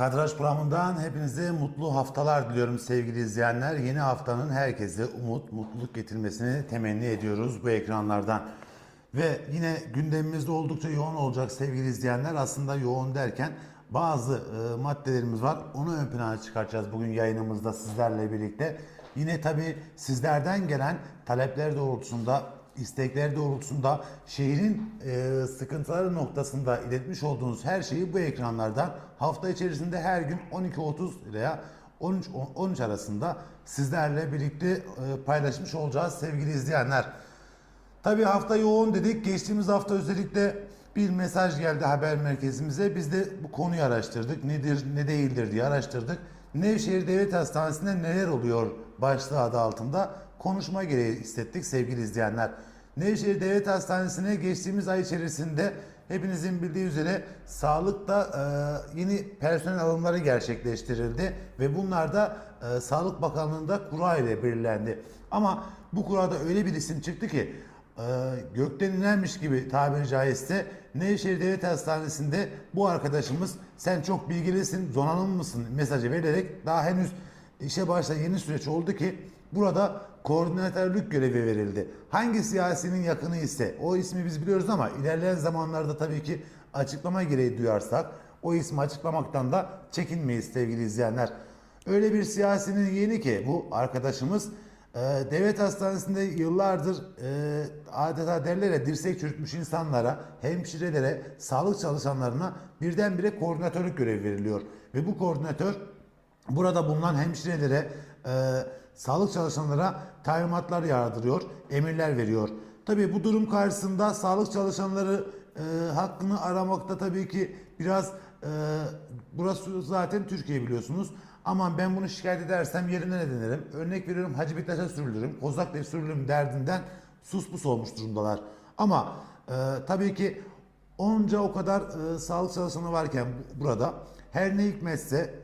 Kadraj programından hepinize mutlu haftalar diliyorum sevgili izleyenler. Yeni haftanın herkese umut, mutluluk getirmesini temenni ediyoruz bu ekranlardan. Ve yine gündemimizde oldukça yoğun olacak sevgili izleyenler. Aslında yoğun derken bazı e, maddelerimiz var. Onu ön plana çıkartacağız bugün yayınımızda sizlerle birlikte. Yine tabii sizlerden gelen talepler doğrultusunda istekler doğrultusunda şehrin e, sıkıntıları noktasında iletmiş olduğunuz her şeyi bu ekranlardan hafta içerisinde her gün 12.30 veya 13 13 arasında sizlerle birlikte e, paylaşmış olacağız sevgili izleyenler. Tabii hafta yoğun dedik. Geçtiğimiz hafta özellikle bir mesaj geldi haber merkezimize. Biz de bu konuyu araştırdık. Nedir, ne değildir diye araştırdık. Nevşehir Devlet Hastanesi'nde neler oluyor başlığı adı altında konuşma gereği hissettik sevgili izleyenler. Nevşehir Devlet Hastanesi'ne geçtiğimiz ay içerisinde hepinizin bildiği üzere sağlıkta e, yeni personel alımları gerçekleştirildi ve bunlar da e, Sağlık Bakanlığı'nda kura ile belirlendi. Ama bu kurada öyle bir isim çıktı ki e, gökten inermiş gibi tabiri caizse Nevşehir Devlet Hastanesi'nde bu arkadaşımız sen çok bilgilisin, donanımlı mısın mesajı vererek daha henüz işe başlayan yeni süreç oldu ki burada koordinatörlük görevi verildi. Hangi siyasinin yakını ise o ismi biz biliyoruz ama ilerleyen zamanlarda tabii ki açıklama gereği duyarsak o ismi açıklamaktan da çekinmeyiz sevgili izleyenler. Öyle bir siyasinin yeni ki bu arkadaşımız e, devlet hastanesinde yıllardır e, adeta derler ya dirsek çürütmüş insanlara, hemşirelere, sağlık çalışanlarına birdenbire koordinatörlük görevi veriliyor. Ve bu koordinatör burada bulunan hemşirelere, e, sağlık çalışanlara talimatlar yağdırıyor, emirler veriyor. Tabii bu durum karşısında sağlık çalışanları e, hakkını aramakta tabii ki biraz e, burası zaten Türkiye biliyorsunuz. Aman ben bunu şikayet edersem yerine ne denerim? Örnek veriyorum Hacı Bittaş'a sürülürüm, Kozak'ta sürülürüm derdinden sus pus olmuş durumdalar. Ama e, tabii ki onca o kadar e, sağlık çalışanı varken bu- burada her ne hikmetse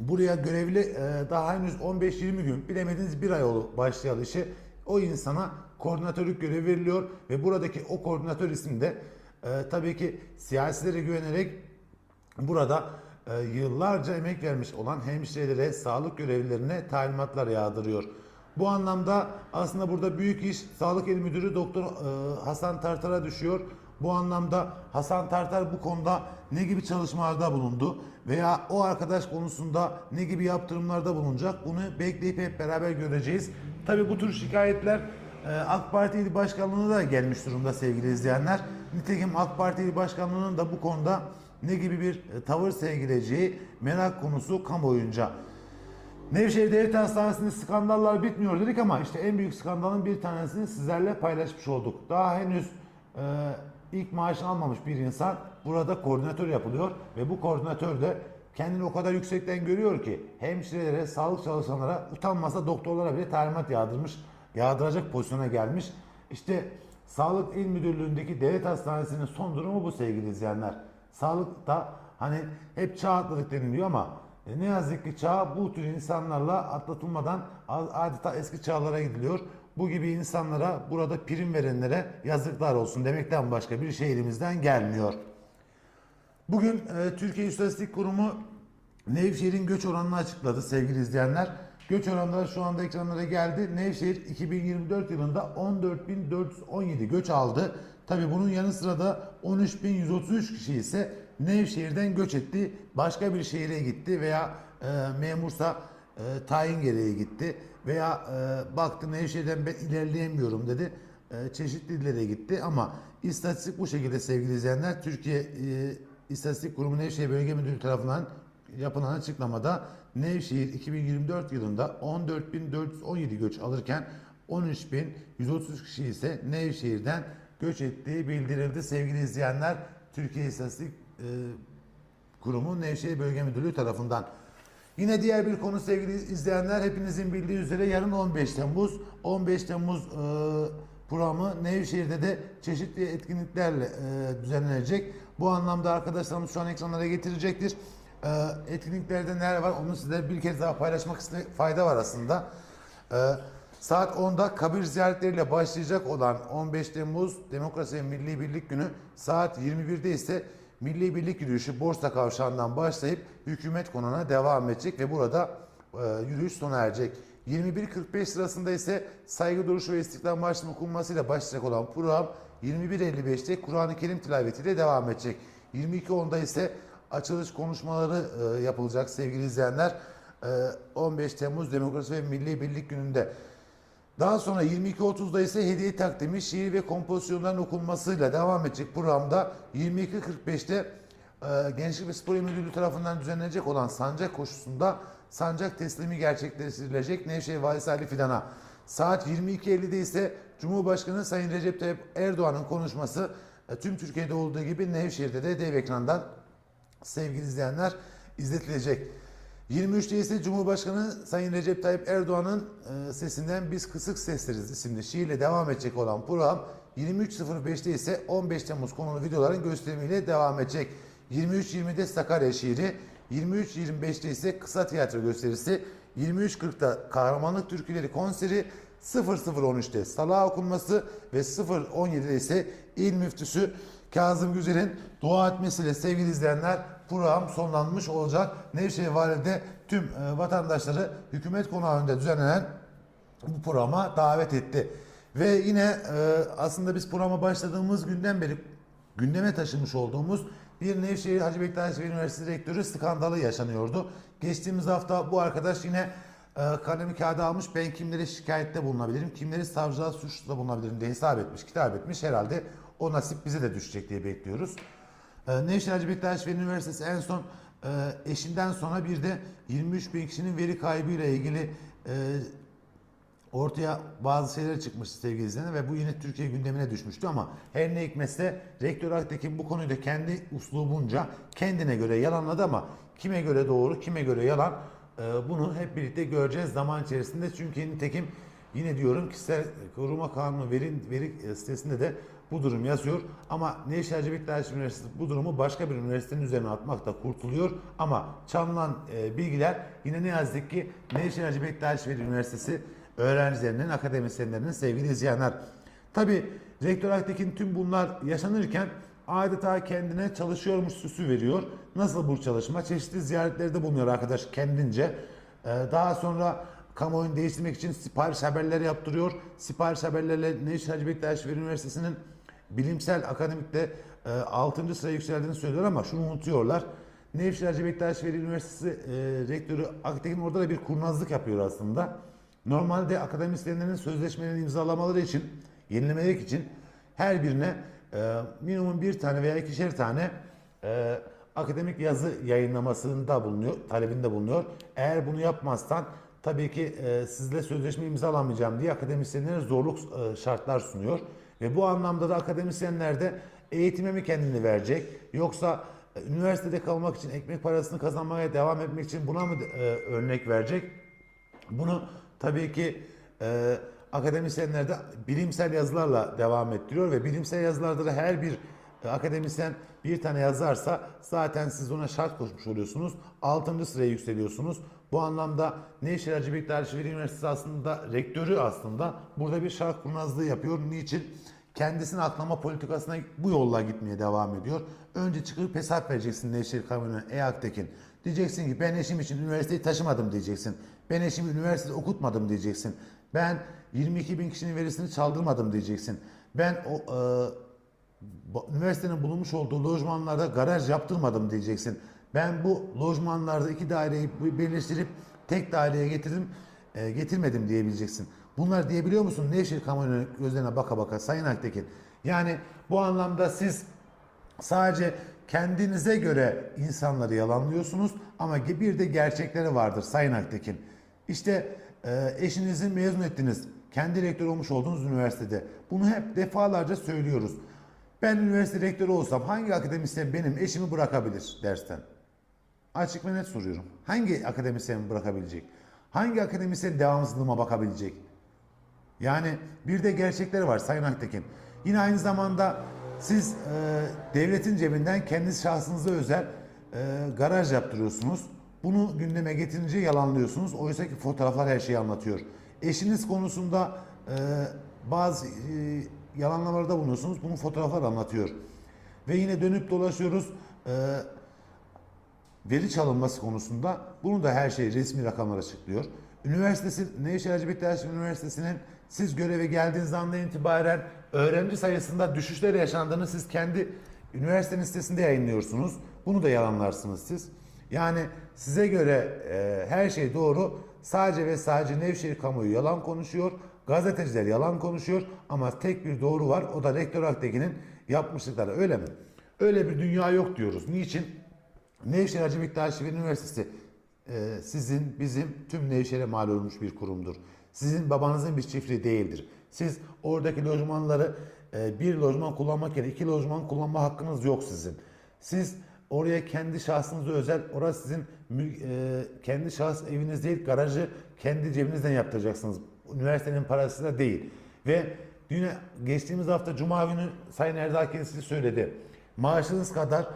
buraya görevli e, daha henüz 15-20 gün bilemediniz bir ay oldu başlayalı işi. O insana koordinatörlük görevi veriliyor ve buradaki o koordinatör isim de e, tabii ki siyasilere güvenerek burada e, yıllarca emek vermiş olan hemşirelere, sağlık görevlilerine talimatlar yağdırıyor. Bu anlamda aslında burada büyük iş Sağlık İl Müdürü Doktor e, Hasan Tartar'a düşüyor. Bu anlamda Hasan Tartar bu konuda ne gibi çalışmalarda bulundu veya o arkadaş konusunda ne gibi yaptırımlarda bulunacak bunu bekleyip hep beraber göreceğiz. Tabi bu tür şikayetler e, AK Parti İl Başkanlığı'na da gelmiş durumda sevgili izleyenler. Nitekim AK Parti İl Başkanlığı'nın da bu konuda ne gibi bir e, tavır sergileyeceği merak konusu kamuoyunca. Nevşehir Devlet Hastanesi'nde skandallar bitmiyor dedik ama işte en büyük skandalın bir tanesini sizlerle paylaşmış olduk. Daha henüz e, ilk maaşını almamış bir insan burada koordinatör yapılıyor ve bu koordinatör de kendini o kadar yüksekten görüyor ki hemşirelere, sağlık çalışanlara, utanmasa doktorlara bile talimat yağdırmış, yağdıracak pozisyona gelmiş. İşte Sağlık İl Müdürlüğü'ndeki devlet hastanesinin son durumu bu sevgili izleyenler. Sağlıkta hani hep çağ atladık deniliyor ama e, ne yazık ki çağ bu tür insanlarla atlatılmadan adeta eski çağlara gidiliyor. Bu gibi insanlara burada prim verenlere yazıklar olsun demekten başka bir şey elimizden gelmiyor. Bugün e, Türkiye İstatistik Kurumu Nevşehir'in göç oranını açıkladı sevgili izleyenler. Göç oranları şu anda ekranlara geldi. Nevşehir 2024 yılında 14.417 göç aldı. Tabi bunun yanı sıra da 13.133 kişi ise Nevşehir'den göç etti. Başka bir şehire gitti veya e, memursa e, tayin gereği gitti. Veya e, baktı Nevşehir'den ben ilerleyemiyorum dedi. E, çeşitli illere gitti ama istatistik bu şekilde sevgili izleyenler. Türkiye e, İstatistik Kurumu Nevşehir Bölge Müdürlüğü tarafından yapılan açıklamada Nevşehir 2024 yılında 14.417 göç alırken 13.130 kişi ise Nevşehir'den göç ettiği bildirildi sevgili izleyenler. Türkiye İstatistik e, Kurumu Nevşehir Bölge Müdürlüğü tarafından. Yine diğer bir konu sevgili izleyenler hepinizin bildiği üzere yarın 15 Temmuz 15 Temmuz e, programı Nevşehir'de de çeşitli etkinliklerle e, düzenlenecek. Bu anlamda arkadaşlarımız şu an ekranlara getirecektir. E, etkinliklerde neler var onu size bir kez daha paylaşmak fayda var aslında. E, saat 10'da kabir ziyaretleriyle başlayacak olan 15 Temmuz Demokrasi ve Milli Birlik Günü saat 21'de ise Milli Birlik yürüyüşü Borsa Kavşağı'ndan başlayıp hükümet konağına devam edecek ve burada e, yürüyüş sona erecek. 21.45 sırasında ise saygı duruşu ve istiklal marşının okunmasıyla başlayacak olan program 21.55'te Kur'an-ı Kerim tilavetiyle devam edecek. 22.10'da ise açılış konuşmaları e, yapılacak sevgili izleyenler. E, 15 Temmuz Demokrasi ve Milli Birlik Günü'nde. Daha sonra 22.30'da ise hediye takdimi, şiir ve kompozisyonların okunmasıyla devam edecek programda 22.45'te e, Gençlik ve Spor Müdürlüğü tarafından düzenlenecek olan sancak koşusunda sancak teslimi gerçekleştirilecek Nevşehir Valisi Ali Fidan'a. Saat 22.50'de ise Cumhurbaşkanı Sayın Recep Tayyip Erdoğan'ın konuşması e, tüm Türkiye'de olduğu gibi Nevşehir'de de dev ekrandan sevgili izleyenler izletilecek. 23'te ise Cumhurbaşkanı Sayın Recep Tayyip Erdoğan'ın e, sesinden Biz Kısık Sesleriz isimli şiirle devam edecek olan program 23.05'te ise 15 Temmuz konulu videoların gösterimiyle devam edecek. 23.20'de Sakarya şiiri, 23.25'te ise kısa tiyatro gösterisi, 23.40'da kahramanlık türküleri konseri, 00.13'te salağa okunması ve 0.17'de ise il müftüsü Kazım Güzel'in dua etmesiyle sevgili izleyenler program sonlanmış olacak. Nevşehir Valide tüm e, vatandaşları hükümet konağı önünde düzenlenen bu programa davet etti. Ve yine e, aslında biz programa başladığımız günden beri gündeme taşımış olduğumuz bir Nevşehir Hacı Bektaş Üniversitesi Rektörü skandalı yaşanıyordu. Geçtiğimiz hafta bu arkadaş yine e, kalemi kağıda almış ben kimlere şikayette bulunabilirim, kimleri savcılığa suçlu bulunabilirim diye hesap etmiş, kitap etmiş. Herhalde o nasip bize de düşecek diye bekliyoruz. E, Nevşehir Bektaş Veli Üniversitesi en son e, eşinden sonra bir de 23 bin kişinin veri kaybıyla ilgili e, ortaya bazı şeyler çıkmıştı sevgili izleyenler ve bu yine Türkiye gündemine düşmüştü ama her ne hikmetse Rektör Aktekin bu konuyu da kendi uslubunca kendine göre yalanladı ama kime göre doğru kime göre yalan e, bunu hep birlikte göreceğiz zaman içerisinde. Çünkü nitekim yine diyorum kişisel koruma kanunu veri, veri sitesinde de bu durum yazıyor ama Nevşehir Hacı Bektaş Üniversitesi bu durumu başka bir üniversitenin üzerine atmakta kurtuluyor ama çalınan e, bilgiler yine ne yazık ki Nevşehir Hacı Bektaş Üniversitesi öğrencilerinin, akademisyenlerinin sevgili izleyenler. Tabi Rektör Aktekin tüm bunlar yaşanırken adeta kendine çalışıyormuş süsü veriyor. Nasıl bu çalışma? Çeşitli ziyaretlerde bulunuyor arkadaş kendince. Ee, daha sonra kamuoyunu değiştirmek için sipariş haberleri yaptırıyor. Sipariş haberlerle Nevşehir Hacı Bektaş Üniversitesi'nin bilimsel akademikte e, 6. sıraya yükseldiğini söylüyor ama şunu unutuyorlar. Nevşehir Bektaş Veli Üniversitesi e, rektörü Aktekin orada da bir kurnazlık yapıyor aslında. Normalde akademisyenlerin sözleşmelerini imzalamaları için, yenilemeleri için her birine e, minimum bir tane veya ikişer tane e, akademik yazı yayınlamasında bulunuyor, talebinde bulunuyor. Eğer bunu yapmazsan tabii ki e, sizle sözleşme imzalamayacağım diye akademisyenlere zorluk e, şartlar sunuyor. Ve bu anlamda da akademisyenler de eğitime mi kendini verecek yoksa e, üniversitede kalmak için ekmek parasını kazanmaya devam etmek için buna mı e, örnek verecek? Bunu tabii ki e, akademisyenler de bilimsel yazılarla devam ettiriyor ve bilimsel yazılarda da her bir e, akademisyen bir tane yazarsa zaten siz ona şart koşmuş oluyorsunuz. 6. sıraya yükseliyorsunuz. Bu anlamda Nevşehir Hacı Bektaş Veli Üniversitesi aslında rektörü aslında burada bir şart kurnazlığı yapıyor. Niçin? Kendisini aklama politikasına bu yolla gitmeye devam ediyor. Önce çıkıp hesap vereceksin Nevşehir Kamuoyu'na. Ey Aktekin. Diyeceksin ki ben eşim için üniversiteyi taşımadım diyeceksin. Ben eşimi üniversitede okutmadım diyeceksin. Ben 22 bin kişinin verisini çaldırmadım diyeceksin. Ben o e, üniversitenin bulunmuş olduğu lojmanlarda garaj yaptırmadım diyeceksin. Ben bu lojmanlarda iki daireyi birleştirip tek daireye getirdim, e, getirmedim diyebileceksin. Bunlar diyebiliyor musun Nevşehir kamuoyunun gözlerine baka baka Sayın Aktekin? Yani bu anlamda siz Sadece kendinize göre insanları yalanlıyorsunuz ama bir de gerçekleri vardır Sayın Aktekin. İşte e, eşinizi mezun ettiniz. Kendi rektör olmuş olduğunuz üniversitede. Bunu hep defalarca söylüyoruz. Ben üniversite rektörü olsam hangi akademisyen benim eşimi bırakabilir dersten? Açık ve net soruyorum. Hangi akademisyen bırakabilecek? Hangi akademisyen devamsızlığıma bakabilecek? Yani bir de gerçekleri var Sayın Aktekin. Yine aynı zamanda siz e, devletin cebinden kendi şahsınıza özel e, garaj yaptırıyorsunuz. Bunu gündeme getirince yalanlıyorsunuz. Oysa ki fotoğraflar her şeyi anlatıyor. Eşiniz konusunda e, bazı e, yalanlamalarda bulunuyorsunuz. Bunun fotoğraflar anlatıyor. Ve yine dönüp dolaşıyoruz. Ee, veri çalınması konusunda bunu da her şey resmi rakamlar açıklıyor. Üniversitesi Nevşehir Hacı Bektaş Üniversitesi'nin siz göreve geldiğiniz andan itibaren öğrenci sayısında düşüşler yaşandığını siz kendi üniversitenin sitesinde yayınlıyorsunuz. Bunu da yalanlarsınız siz. Yani size göre e, her şey doğru. Sadece ve sadece Nevşehir kamuoyu yalan konuşuyor. Gazeteciler yalan konuşuyor ama tek bir doğru var. O da Rektör Aktekin'in yapmışlıkları. Öyle mi? Öyle bir dünya yok diyoruz. Niçin? Nevşehir Hacı Bektaş Üniversitesi e, sizin, bizim tüm Nevşehir'e mal olmuş bir kurumdur. Sizin babanızın bir çiftliği değildir. Siz oradaki lojmanları e, bir lojman kullanmak yerine iki lojman kullanma hakkınız yok sizin. Siz oraya kendi şahsınıza özel, orası sizin e, kendi şahs eviniz değil, garajı kendi cebinizden yaptıracaksınız. Üniversitenin parası da değil. Ve dün geçtiğimiz hafta Cuma günü Sayın Erdal kendisi söyledi. Maaşınız kadar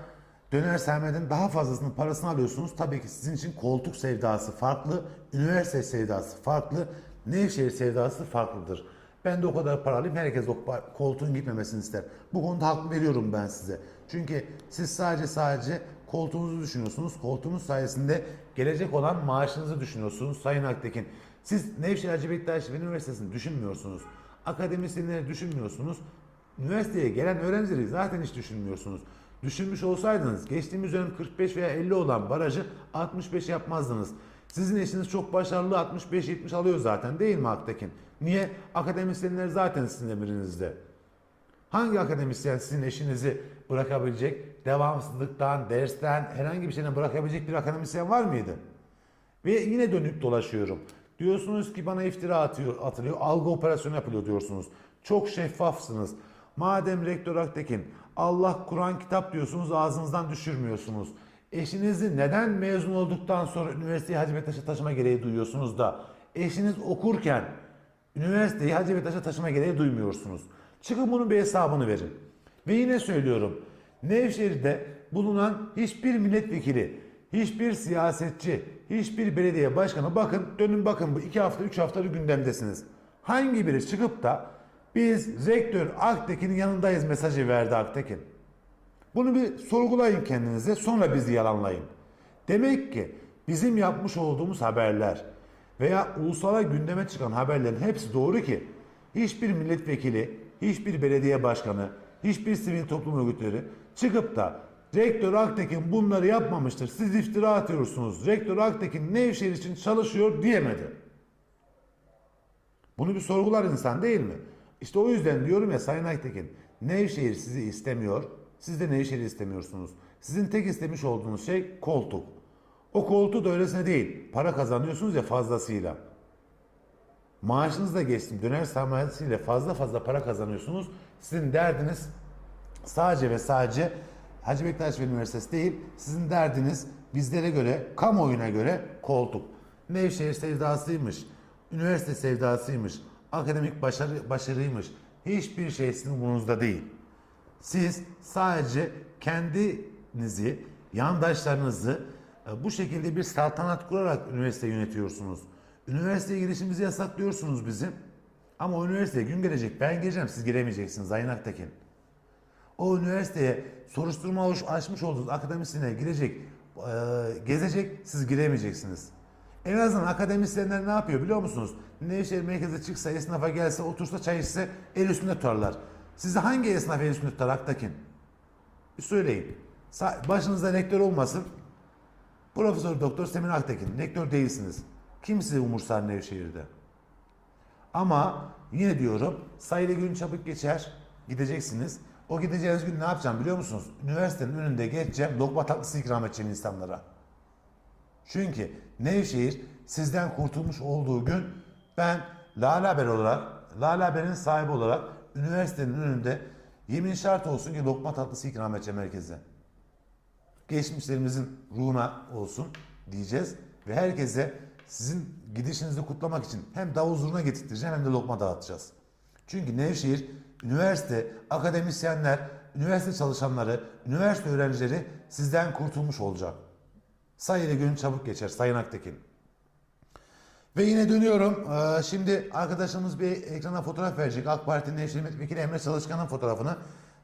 Döner sermayeden daha fazlasının parasını alıyorsunuz. Tabii ki sizin için koltuk sevdası farklı, üniversite sevdası farklı, Nevşehir sevdası farklıdır. Ben de o kadar para alayım, herkes o koltuğun gitmemesini ister. Bu konuda hak veriyorum ben size. Çünkü siz sadece sadece koltuğunuzu düşünüyorsunuz. Koltuğunuz sayesinde gelecek olan maaşınızı düşünüyorsunuz Sayın Aktekin. Siz Nevşehir Hacı Bektaş Üniversitesi'ni düşünmüyorsunuz. Akademisyenleri düşünmüyorsunuz. Üniversiteye gelen öğrencileri zaten hiç düşünmüyorsunuz. Düşünmüş olsaydınız geçtiğimiz dönem 45 veya 50 olan barajı 65 yapmazdınız. Sizin eşiniz çok başarılı 65-70 alıyor zaten değil mi Aktekin? Niye? Akademisyenler zaten sizin emrinizde. Hangi akademisyen sizin eşinizi bırakabilecek, devamsızlıktan, dersten, herhangi bir şeyden bırakabilecek bir akademisyen var mıydı? Ve yine dönüp dolaşıyorum. Diyorsunuz ki bana iftira atıyor, atılıyor, algı operasyonu yapılıyor diyorsunuz. Çok şeffafsınız. Madem Rektör Aktekin Allah Kur'an kitap diyorsunuz ağzınızdan düşürmüyorsunuz. Eşinizi neden mezun olduktan sonra üniversiteye Hacı Bektaş'a taşıma gereği duyuyorsunuz da eşiniz okurken üniversiteyi Hacı Bektaş'a taşıma gereği duymuyorsunuz. Çıkın bunun bir hesabını verin. Ve yine söylüyorum. Nevşehir'de bulunan hiçbir milletvekili, hiçbir siyasetçi, hiçbir belediye başkanı bakın dönün bakın bu iki hafta üç haftadır gündemdesiniz. Hangi biri çıkıp da biz rektör Aktekin'in yanındayız mesajı verdi Aktekin. Bunu bir sorgulayın kendinize sonra bizi yalanlayın. Demek ki bizim yapmış olduğumuz haberler veya ulusala gündeme çıkan haberlerin hepsi doğru ki hiçbir milletvekili, hiçbir belediye başkanı, hiçbir sivil toplum örgütleri çıkıp da Rektör Aktekin bunları yapmamıştır. Siz iftira atıyorsunuz. Rektör Aktekin Nevşehir için çalışıyor diyemedi. Bunu bir sorgular insan değil mi? İşte o yüzden diyorum ya Sayın Aytekin, Nevşehir sizi istemiyor, siz de Nevşehir'i istemiyorsunuz. Sizin tek istemiş olduğunuz şey koltuk. O koltuğu da öylesine değil, para kazanıyorsunuz ya fazlasıyla. Maaşınız da geçtim, döner sermayesiyle fazla fazla para kazanıyorsunuz. Sizin derdiniz sadece ve sadece Hacı Bektaş Üniversitesi değil, sizin derdiniz bizlere göre, kamuoyuna göre koltuk. Nevşehir sevdasıymış, üniversite sevdasıymış, akademik başarı, başarıymış. Hiçbir şey sizin umurunuzda değil. Siz sadece kendinizi, yandaşlarınızı e, bu şekilde bir saltanat kurarak üniversite yönetiyorsunuz. Üniversiteye girişimizi yasaklıyorsunuz bizim. Ama o üniversiteye gün gelecek ben gireceğim siz giremeyeceksiniz Ayın Aktekin. O üniversiteye soruşturma açmış olduğunuz akademisyene girecek, e, gezecek, siz giremeyeceksiniz. En azından akademisyenler ne yapıyor biliyor musunuz? Nevşehir merkeze çıksa, esnafa gelse, otursa, çay içse el üstünde tutarlar. Sizi hangi esnaf el üstünde tutar Aktakin? Bir söyleyin. Başınızda rektör olmasın. Profesör Doktor Semin Aktekin. Rektör değilsiniz. Kim sizi umursar Nevşehir'de? Ama yine diyorum sayılı gün çabuk geçer. Gideceksiniz. O gideceğiniz gün ne yapacağım biliyor musunuz? Üniversitenin önünde geçeceğim. Lokma tatlısı ikram edeceğim insanlara. Çünkü Nevşehir sizden kurtulmuş olduğu gün ben Lale Haber olarak, Lale Haber'in sahibi olarak üniversitenin önünde yemin şart olsun ki lokma tatlısı ikram edeceğim herkese. Geçmişlerimizin ruhuna olsun diyeceğiz ve herkese sizin gidişinizi kutlamak için hem davul zurna getirteceğim hem de lokma dağıtacağız. Çünkü Nevşehir, üniversite, akademisyenler, üniversite çalışanları, üniversite öğrencileri sizden kurtulmuş olacak. Sayılı gün çabuk geçer Sayın Aktekin. Ve yine dönüyorum. Ee, Şimdi arkadaşımız bir ekrana fotoğraf verecek. AK Parti'nin Nevşehir Milletvekili Emre Çalışkan'ın fotoğrafını.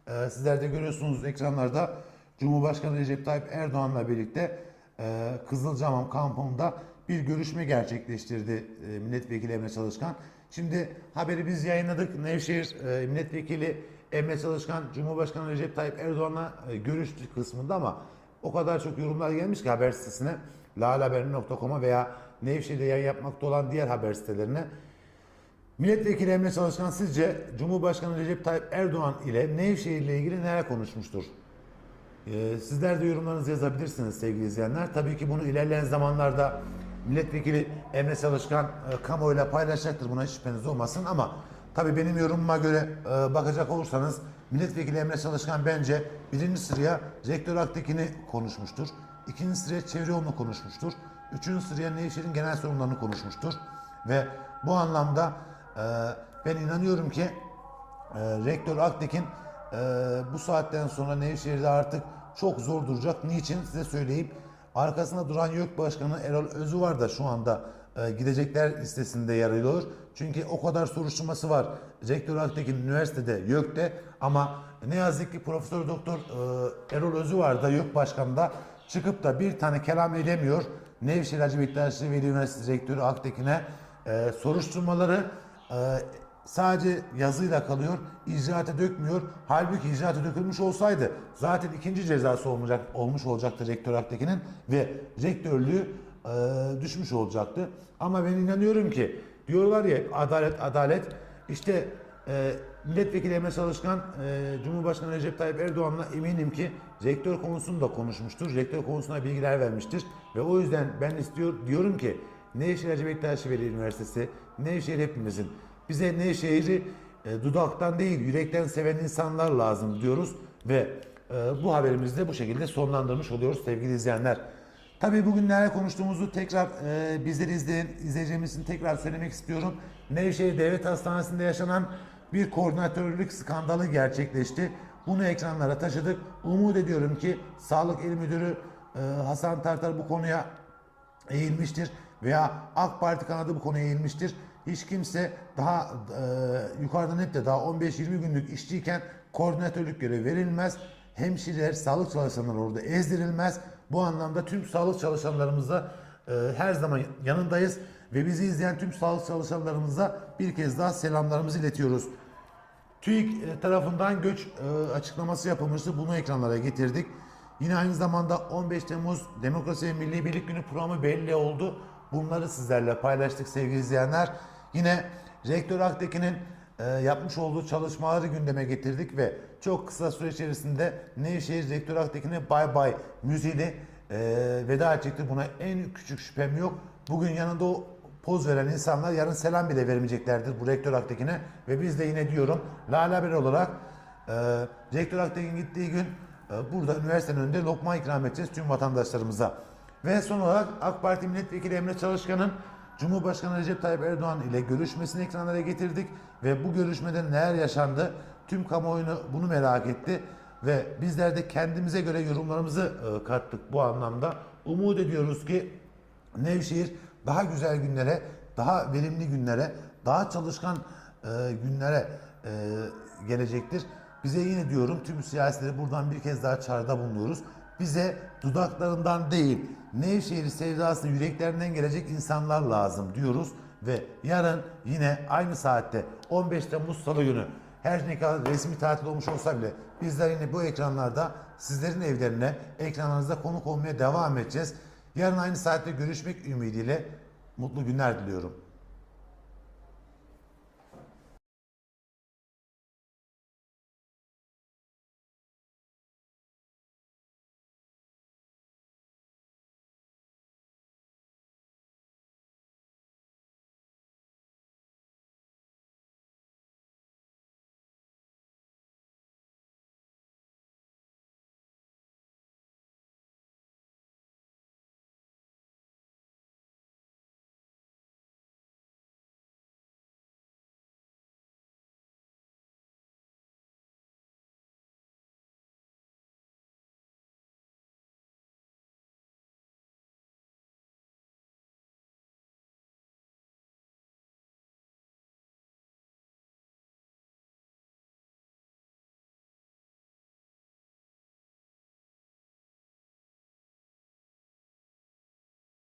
Ee, sizler de görüyorsunuz ekranlarda Cumhurbaşkanı Recep Tayyip Erdoğan'la birlikte e, Kızılcahamam kampında bir görüşme gerçekleştirdi e, milletvekili Emre Çalışkan. Şimdi haberi biz yayınladık. Nevşehir e, milletvekili Emre Çalışkan Cumhurbaşkanı Recep Tayyip Erdoğan'la e, görüştü kısmında ama o kadar çok yorumlar gelmiş ki haber sitesine lalahaber.com'a veya Nevşehir'de yayın yapmakta olan diğer haber sitelerine. Milletvekili Emre Çalışkan sizce Cumhurbaşkanı Recep Tayyip Erdoğan ile Nevşehir ile ilgili neler konuşmuştur? Ee, sizler de yorumlarınızı yazabilirsiniz sevgili izleyenler. Tabii ki bunu ilerleyen zamanlarda milletvekili Emre Çalışkan e, kamuoyuyla paylaşacaktır. Buna hiç şüpheniz olmasın ama tabii benim yorumuma göre e, bakacak olursanız milletvekili Emre Çalışkan bence birinci sıraya Rektör Aktekin'i konuşmuştur. İkinci sıraya çevre yolunu konuşmuştur. Üçüncü sıraya Nevşehir'in genel sorunlarını konuşmuştur. Ve bu anlamda e, ben inanıyorum ki e, Rektör Aktekin e, bu saatten sonra Nevşehir'de artık çok zor duracak. Niçin size söyleyeyim. Arkasında duran YÖK Başkanı Erol Özü var da şu anda gidecekler listesinde yer alıyor. Çünkü o kadar soruşturması var. Rektör Aktekin üniversitede YÖK'te ama ne yazık ki Profesör Doktor e, Erol Özü var da YÖK Başkanı'nda çıkıp da bir tane kelam edemiyor. Nevşehir Hacı Bektaş Veli Üniversitesi Rektörü Aktekin'e e, soruşturmaları e, sadece yazıyla kalıyor, icraata dökmüyor. Halbuki icraata dökülmüş olsaydı zaten ikinci cezası olmayacak, olmuş olacaktı rektör Aktekin'in ve rektörlüğü e, düşmüş olacaktı. Ama ben inanıyorum ki diyorlar ya adalet adalet işte e, milletvekili Emre Çalışkan e, Cumhurbaşkanı Recep Tayyip Erdoğan'la eminim ki rektör konusunda konuşmuştur. Rektör konusuna bilgiler vermiştir ve o yüzden ben istiyor diyorum ki Nevşehir Hacı Bektaş Veli Üniversitesi Nevşehir hepimizin bize Nevşehir'i e, dudaktan değil yürekten seven insanlar lazım diyoruz ve e, bu haberimizi de bu şekilde sonlandırmış oluyoruz sevgili izleyenler. Tabii bugün neler konuştuğumuzu tekrar e, bizleri izleyen izleyeceğimizin tekrar söylemek istiyorum. Nevşehir Devlet Hastanesi'nde yaşanan bir koordinatörlük skandalı gerçekleşti. Bunu ekranlara taşıdık. Umut ediyorum ki Sağlık İl Müdürü e, Hasan Tartar bu konuya eğilmiştir veya AK Parti kanadı bu konuya eğilmiştir. Hiç kimse daha e, yukarıdan hep de daha 15-20 günlük işçiyken koordinatörlük görevi verilmez. Hemşireler, sağlık çalışanları orada ezdirilmez. Bu anlamda tüm sağlık çalışanlarımıza e, her zaman yanındayız ve bizi izleyen tüm sağlık çalışanlarımıza bir kez daha selamlarımızı iletiyoruz. TÜİK e, tarafından göç e, açıklaması yapılmıştı. Bunu ekranlara getirdik. Yine aynı zamanda 15 Temmuz Demokrasi ve Milli Birlik Günü programı belli oldu. Bunları sizlerle paylaştık sevgili izleyenler. Yine Rektör Aktekin'in yapmış olduğu çalışmaları gündeme getirdik ve çok kısa süre içerisinde Nevşehir Rektör Aktekin'e bay bay müziğiyle e, veda edecektir. Buna en küçük şüphem yok. Bugün yanında o poz veren insanlar yarın selam bile vermeyeceklerdir bu Rektör Aktekin'e ve biz de yine diyorum Lale Haber olarak e, Rektör Aktekin gittiği gün burada üniversitenin önünde lokma ikram edeceğiz tüm vatandaşlarımıza. Ve son olarak AK Parti Milletvekili Emre Çalışkan'ın Cumhurbaşkanı Recep Tayyip Erdoğan ile görüşmesini ekranlara getirdik ve bu görüşmede neler yaşandı tüm kamuoyunu bunu merak etti ve bizler de kendimize göre yorumlarımızı e, kattık bu anlamda. Umut ediyoruz ki Nevşehir daha güzel günlere, daha verimli günlere, daha çalışkan e, günlere e, gelecektir. Bize yine diyorum tüm siyasileri buradan bir kez daha çağrıda bulunuyoruz. Bize dudaklarından değil, Nevşehir sevdasını yüreklerinden gelecek insanlar lazım diyoruz. Ve yarın yine aynı saatte 15 Temmuz Salı günü her ne kadar resmi tatil olmuş olsa bile bizler yine bu ekranlarda sizlerin evlerine, ekranlarınızda konuk olmaya devam edeceğiz. Yarın aynı saatte görüşmek ümidiyle mutlu günler diliyorum.